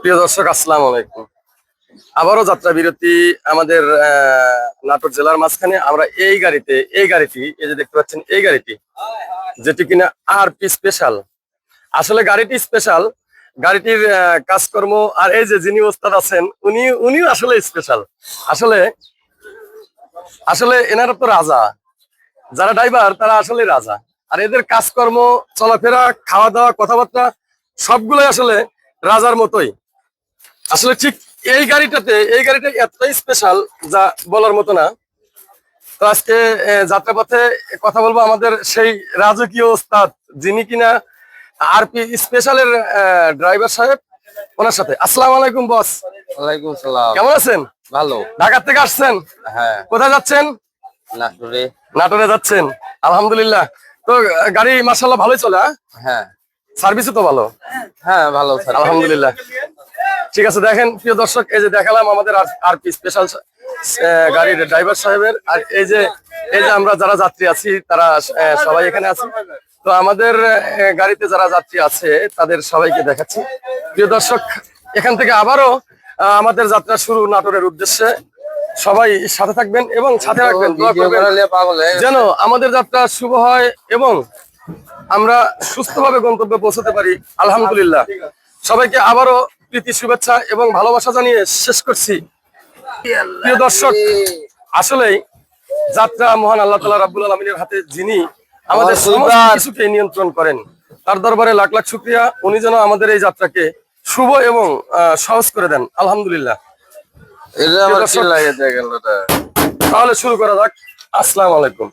প্রিয় দর্শক, আসসালাম আলাইকুম। আবারও যাত্রা বিরতি আমাদের নাটোর জেলার মাঝখানে। আমরা এই গাড়িতে, এই গাড়িটি, এই যে দেখতে পাচ্ছেন, এই গাড়িটি, যেটি কিনা আর পি স্পেশাল আসলে গাড়িটি স্পেশাল গাড়িটির কাজকর্ম, আর এই যে যিনি ওস্তাদ আছেন, উনি, উনিও আসলে স্পেশাল আসলে আসলে এনারা তো রাজা। যারা ড্রাইভার তারা আসলে রাজা। আর এদের কাজকর্ম, চলাফেরা খাওয়া দাওয়া কথাবার্তা সবগুলোই আসলে রাজার মতোই। আসলে ঠিক এই গাড়িটাতে এই গাড়িটা এতটাই স্পেশাল যা বলার মতো না। তো আজকে যাত্রাপথে কথা বলব আমাদের সেই রাজকীয় ওস্তাদ যিনি কিনা আরপি স্পেশালের ড্রাইভার সাহেব ওনার সাথে। আসসালামু আলাইকুম বস ওয়ালাইকুম সালাম। কেমন আছেন? ভালো। ঢাকা থেকে আসছেন? হ্যাঁ। কোথায় যাচ্ছেন? নাটোরে। নাটোরে যাচ্ছেন। আলহামদুলিল্লাহ। তো গাড়ি মার্শাল্লাহ ভালোই চলে হ্যাঁ? সার্ভিসও তো ভালো। হ্যাঁ ভালো স্যার আলহামদুলিল্লাহ। ঠিক আছে দেখেন প্রিয় দর্শক এই যে দেখালাম আমাদের আর পি স্পেশাল গাড়ির ড্রাইভার সাহেবের। আর এই যে এই যে আমরা যারা যাত্রী আছি তারা সবাই এখানে আছি। তো আমাদের গাড়িতে যারা যাত্রী আছে তাদের সবাইকে দেখাচ্ছি। প্রিয় দর্শক এখান থেকে আবারও আমাদের যাত্রা শুরু নাটোরের উদ্দেশ্যে। সবাই সাথে থাকবেন এবং সাথে রাখবেন। যেন আমাদের যাত্রা শুভ হয় এবং আমরা সুস্থভাবে গন্তব্যে পৌঁছতে পারি আলহামদুলিল্লাহ। সবাইকে আবারও প্রীতি শুভেচ্ছা এবং ভালোবাসা জানিয়ে শেষ করছি। প্রিয় দর্শক আসলেই যাত্রা মহান আল্লাহ তালা রাব্বুল আলমিনের হাতে যিনি আমাদের। কিছুকে নিয়ন্ত্রণ করেন তার দরবারে লাখ লাখ শুক্রিয়া। উনি যেন আমাদের এই যাত্রাকে শুভ এবং সহজ করে দেন। আলহামদুলিল্লাহ। তাহলে শুরু করা যাক। আসসালামু আলাইকুম।